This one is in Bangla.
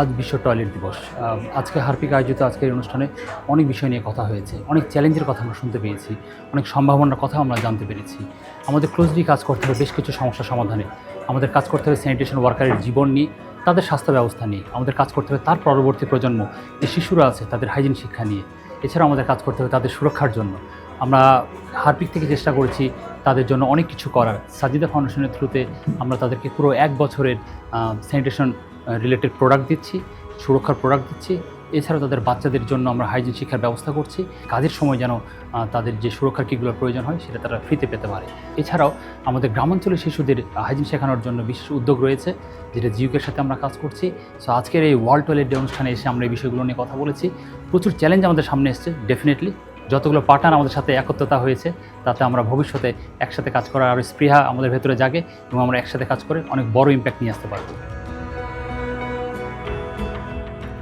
আজ বিশ্ব টয়লেট দিবস। আজকে হার্পিক আয়োজিত আজকের অনুষ্ঠানে অনেক বিষয় নিয়ে কথা হয়েছে, অনেক চ্যালেঞ্জের কথা আমরা শুনতে পেয়েছি, অনেক সম্ভাবনার কথা আমরা জানতে পেরেছি। আমাদের ক্লোজলি কাজ করতে হবে বেশ কিছু সমস্যা সমাধানে। আমাদের কাজ করতে হবে স্যানিটেশন ওয়ার্কারের জীবন নিয়ে, তাদের স্বাস্থ্য ব্যবস্থা নিয়ে। আমাদের কাজ করতে হবে তার পরবর্তী প্রজন্ম, যে শিশুরা আছে, তাদের হাইজিন শিক্ষা নিয়ে। এছাড়াও আমাদের কাজ করতে হবে তাদের সুরক্ষার জন্য। আমরা হারপিক থেকে চেষ্টা করেছি তাদের জন্য অনেক কিছু করার। সাজিদা ফাউন্ডেশনের থ্রুতে আমরা তাদেরকে পুরো এক বছরের স্যানিটেশন রিলেটেড প্রোডাক্ট দিচ্ছি, সুরক্ষার প্রোডাক্ট দিচ্ছি। এছাড়াও তাদের বাচ্চাদের জন্য আমরা হাইজিন শিক্ষার ব্যবস্থা করছি। কাজের সময় যেন তাদের যে সুরক্ষার কিগুলোর প্রয়োজন হয়, সেটা তারা ফ্রিতে পেতে পারে। এছাড়াও আমাদের গ্রামাঞ্চলের শিশুদের হাইজিন শেখানোর জন্য বিশেষ উদ্যোগ রয়েছে, যেটা জিউকের সাথে আমরা কাজ করছি। সো আজকের এই ওয়ার্ল্ড টয়লেট ডে অনুষ্ঠানে এসে আমরা এই বিষয়গুলো নিয়ে কথা বলেছি। প্রচুর চ্যালেঞ্জ আমাদের সামনে এসছে ডেফিনেটলি যতগুলো পার্টনার আমাদের সাথে একত্রতা হয়েছে, তাতে আমরা ভবিষ্যতে একসাথে কাজ করার আরও স্পৃহা আমাদের ভেতরে জাগে এবং আমরা একসাথে কাজ করে অনেক বড় ইম্প্যাক্ট নিয়ে আসতে পারব।